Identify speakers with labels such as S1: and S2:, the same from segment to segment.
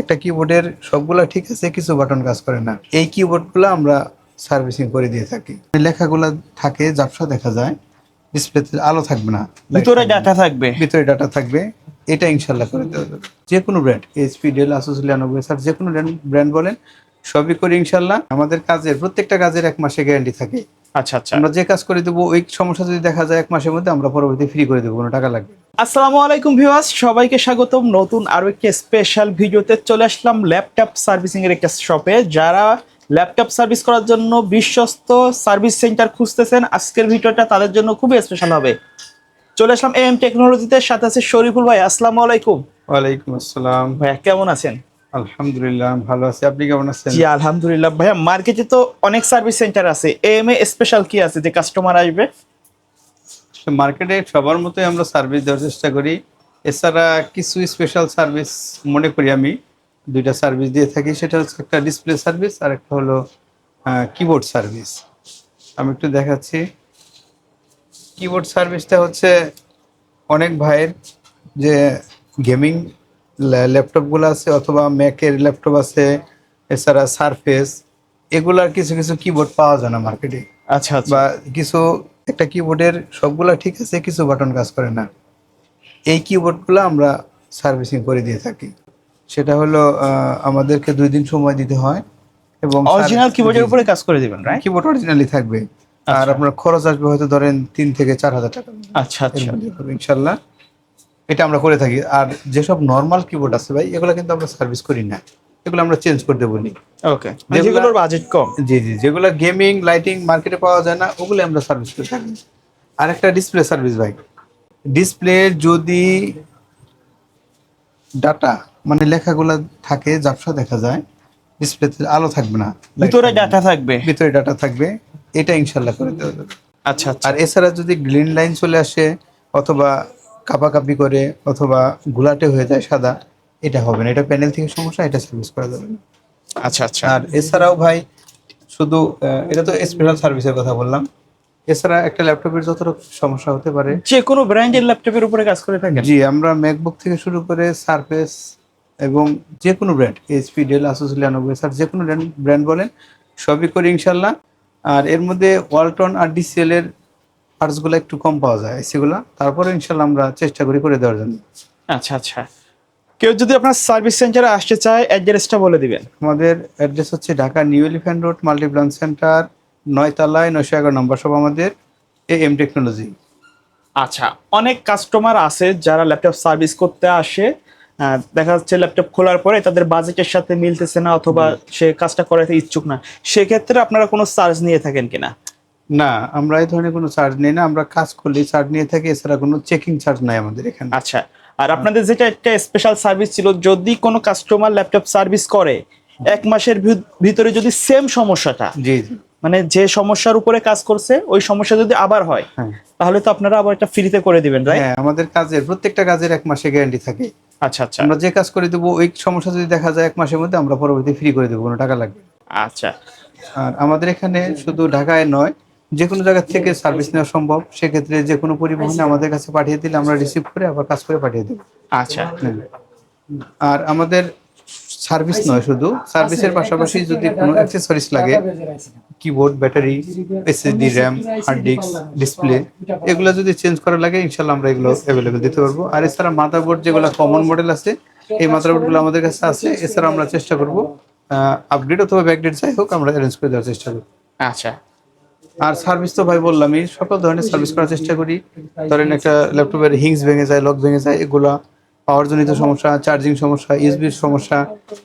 S1: একটা কিবোর্ডের সবগুলা ঠিক আছে কিছু বাটন কাজ করে না। এই কিবোর্ডগুলো আমরা সার্ভিসিং করে দিয়ে থাকি। লেখাগুলো থাকে ঝাপসা দেখা যায় ডিসপ্লেতে আলো থাকবে না।
S2: ভিতরে ডাটা থাকবে।
S1: ভিতরে ডাটা থাকবে। এটা ইনশাল্লাহ করে দেওয়া যাবে। যে কোনো brand HP Dell Asus Lenovo sir যে কোনো ব্র্যান্ড বলেন সবই করি ইনশাল্লাহ। আমাদের কাজের প্রত্যেকটা কাজের এক মাসে গ্যারান্টি থাকে।
S2: আচ্ছা আচ্ছা।
S1: আমরা যে কাজ করে দেবো ওই সমস্যা যদি দেখা যায় এক মাসের মধ্যে আমরা পরবর্তী ফ্রি করে দেবো কোনো টাকা লাগবে
S2: আসসালামু আলাইকুম ভিউয়ার্স সবাইকে স্বাগতম। নতুন আরও একটি স্পেশাল ভিডিওতে চলে আসলাম ল্যাপটপ সার্ভিসিং এর একটা শপে যারা ল্যাপটপ সার্ভিস করার জন্য বিশ্বস্ত সার্ভিস সেন্টার খুঁজতেছেন আজকের ভিডিওটা তাদের জন্য খুবই স্পেশাল হবে। চলে আসলাম এম টেকনোলজিতে সাথে আছে শরীফুল ভাই আসসালামু আলাইকুম।
S1: ওয়ালাইকুম আসসালাম।
S2: ভাইয়া কেমন আছেন?
S1: আলহামদুলিল্লাহ ভালো আছি। আপনি কেমন আছেন?
S2: জি আলহামদুলিল্লাহ। ভাইয়া মার্কেটে তো অনেক সার্ভিস সেন্টার আছে। এম এ স্পেশাল কি আছে যে কাস্টমার আসবে?
S1: মার্কেটে সবার মতোই আমরা সার্ভিস দেওয়ার চেষ্টা করি। এছাড়া কিছু স্পেশাল সার্ভিস মনে করি আমি। দুইটা সার্ভিস দিয়ে থাকি। সেটা হচ্ছে একটা ডিসপ্লে সার্ভিস আর একটা হলো কিবোর্ড সার্ভিস আমি একটু দেখাচ্ছি। কিবোর্ড সার্ভিসটা হচ্ছে অনেক ভাইয়ের যে গেমিং ল্যাপটপগুলো আছে অথবা ম্যাকের ল্যাপটপ আছে এছাড়া সারফেস এগুলার কিছু কিছু কিবোর্ড পাওয়া যায় না মার্কেটে
S2: আচ্ছা আচ্ছা।
S1: বা কিছু একটা কিবোর্ডের সবগুলা ঠিক আছে কিছু বাটন কাজ করে না। এই কিবোর্ডগুলো আমরা সার্ভিসিং করে দিয়ে থাকি। সেটা হলো আমাদেরকে দুই দিন সময় দিতে হয় এবং
S2: অরিজিনাল কিবোর্ডের উপরে কাজ করে দিবেন রাইট
S1: কিবোর্ড অরিজিনালি থাকবে। আর
S2: আচ্ছা।
S1: আপনার খরচ আসবে হয়তো ধরেন তিন থেকে চার হাজার টাকা।
S2: আচ্ছা আচ্ছা।
S1: ইনশাল্লাহ। এটা আমরা করে থাকি। আর যেসব নর্মাল কিবোর্ড আছে ভাই এগুলো কিন্তু আমরা সার্ভিস করি না। এগুলো আমরা চেঞ্জ করে দেবো নি।
S2: ওকে যেগুলোর বাজেট কম।
S1: জি জি যেগুলো গেমিং লাইটিং মার্কেটে পাওয়া যায় না ওগুলো আমরা সার্ভিস করে থাকি। আর একটা ডিসপ্লে সার্ভিস ভাই ডিসপ্লে যদি ডাটা মানে লেখাগুলো থাকে ঝাপসা দেখা যায় ডিসপ্লেতে আলো থাকবে না।
S2: ভিতরে ডাটা থাকবে।
S1: ভিতরে ডাটা থাকবে। এটা ইনশাল্লাহ করে দেওয়া যাবে।
S2: আচ্ছা আচ্ছা।
S1: আর এছাড়া যদি গ্রিন লাইন চলে আসে অথবা কাপাকাপি করে অথবা গুলাটে হয়ে যায় সাদা এটা হবে না। এটা প্যানেল থেকে সমস্যা এটা সার্ভিস করা যাবে না।
S2: আচ্ছা আচ্ছা।
S1: আর এছাড়াও ভাই শুধু এটা তো স্পেশাল সার্ভিসের কথা বললাম। এছাড়া একটা ল্যাপটপের যত সমস্যা হতে পারে।
S2: যে কোনো ব্র্যান্ডের ল্যাপটপের উপরে কাজ করে থাকেন।
S1: জি আমরা ম্যাকবুক থেকে শুরু করে সারফেস এবং যে কোনো brand HP Dell Asus Lenovo sir যে কোনো ব্র্যান্ড বলেন সবই করি ইনশাল্লাহ। আর এর মধ্যে ওয়ালটন আর ডিসিএল এর পার্টসগুলো একটু কম পাওয়া যায় সেগুলো তারপরে ইনশাল্লাহ আমরা চেষ্টা করি করে দেওয়ার জন্য।
S2: আচ্ছা আচ্ছা। কেউ যদি আপনার সার্ভিস সেন্টারে আসতে চায় অ্যাড্রেসটা বলে দিবেন।
S1: আমাদের অ্যাড্রেস হচ্ছে Dhaka new Elephant road Multiplan center নয়তলায় নয়শো এগারো নম্বর সব আমাদের এ এম টেকনোলজি
S2: আচ্ছা অনেক কাস্টমার আছে যারা ল্যাপটপ সার্ভিস করতে আসে। দেখা যাচ্ছে ল্যাপটপ খোলার পরে তাদের বাজেটের সাথে মিলতেছে না অথবা সে কাজটা করাতে ইচ্ছুক না। সেক্ষেত্রে আপনারা কোনো চার্জ নিয়ে থাকেন কিনা?
S1: না আমরা এই ধরনের কোনো চার্জ নেই না আমরা কাজ করলে চার্জ নিয়ে থাকি এছাড়া কোনো চেকিং চার্জ নাই আমাদের এখানে।
S2: আচ্ছা আর আপনাদের যেটা একটা স্পেশাল সার্ভিস ছিল যদি কোনো কাস্টমার ল্যাপটপ সার্ভিস করে এক মাসের ভিতরে যদি সেম সমস্যাটা
S1: জি
S2: মানে যে সমস্যার উপরে কাজ করছে ওই সমস্যা যদি আবার হয়
S1: হ্যাঁ।
S2: তাহলে তো আপনারা আবার একটা ফ্রিতে করে দিবেন রাইট
S1: হ্যাঁ আমাদের কাজের প্রত্যেকটা কাজের এক মাসে গ্যারান্টি থাকে।
S2: আচ্ছা আচ্ছা।
S1: আমরা যে কাজ করে দেবো ওই সমস্যা যদি দেখা যায় এক মাসের মধ্যে আমরা পরবর্তী ফ্রি করে দেবো কোনো টাকা লাগবে
S2: আচ্ছা।
S1: আর আমাদের এখানে শুধু ঢাকায় নয় যে কোনো জায়গা থেকে সার্ভিস নেওয়া সম্ভব সেক্ষেত্রে যে কোনো পরিবহনে আমাদের কাছে পাঠিয়ে দিলে আমরা রিসিভ করে আবার কাজ করে পাঠিয়ে দেবো।
S2: আচ্ছা।
S1: আর আমাদের সার্ভিস নয় শুধু সার্ভিসের পাশাপাশি যদি কোনো অ্যাক্সেসরিজ লাগে keyboard battery SSD RAM hard disk display এগুলো যদি চেঞ্জ করা লাগে ইনশাল্লাহ আমরা এগুলো অ্যাভেলেবেল দিতে পারব। আর এছাড়া মাদারবোর্ড যেগুলো কমন মডেল আছে এই মাদারবোর্ডগুলো আমাদের কাছে আছে এছাড়া আমরা চেষ্টা করব আপডেট অথবা ব্যাকডেট যাই হোক আমরা অ্যারেঞ্জ করে দেওয়ার চেষ্টা করব।
S2: আচ্ছা।
S1: আর সার্ভিস তো ভাই বললামই সকল ধরনের সার্ভিস করার চেষ্টা করি। ধরেন একটা ল্যাপটপের হিংস ভেঙে যায় লক ভেঙে যায় এগুলা পাওয়ার জনিত সমস্যা চার্জিং সমস্যা ইউএসবির সমস্যা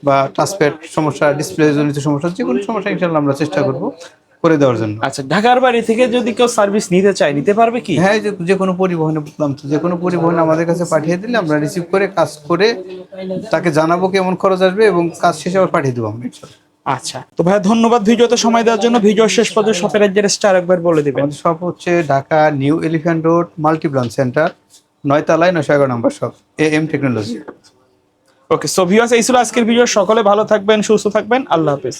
S1: বা টাচপ্যাড সমস্যা ডিসপ্লে জনিত সমস্যা যে কোনো সমস্যা ইনশাল্লাহ আমরা চেষ্টা করব করে দেওয়ার জন্য।
S2: আচ্ছা ঢাকার বাড়ি থেকে যদি কেউ সার্ভিস নিতে চায় নিতে পারবে কি?
S1: হ্যাঁ যে কোনো পরিবহনে বললাম তো যে কোনো পরিবহনে আমাদের কাছে পাঠিয়ে দিলে আমরা রিসিভ করে কাজ করে তাকে জানাব কেমন খরচ আসবে এবং কাজ শেষে আবার পাঠিয়ে দেবো আমরা।
S2: আচ্ছা। তো ভাই ধন্যবাদ ভিডিওতে সময় দেওয়ার জন্য। ভিডিও শেষ পর্যন্ত শপের অ্যাড্রেসটা আরেকবার বলে দিবেন।
S1: সব শপ হচ্ছে Dhaka new Elephant road Multiplan center নয়তলায় নয়শো এগারো নম্বর shop A M technology.
S2: Okay so viewers এই ছিল আজকের ভিডিও। সকলে ভালো থাকবেন সুস্থ থাকবেন। আল্লাহ হাফেজ।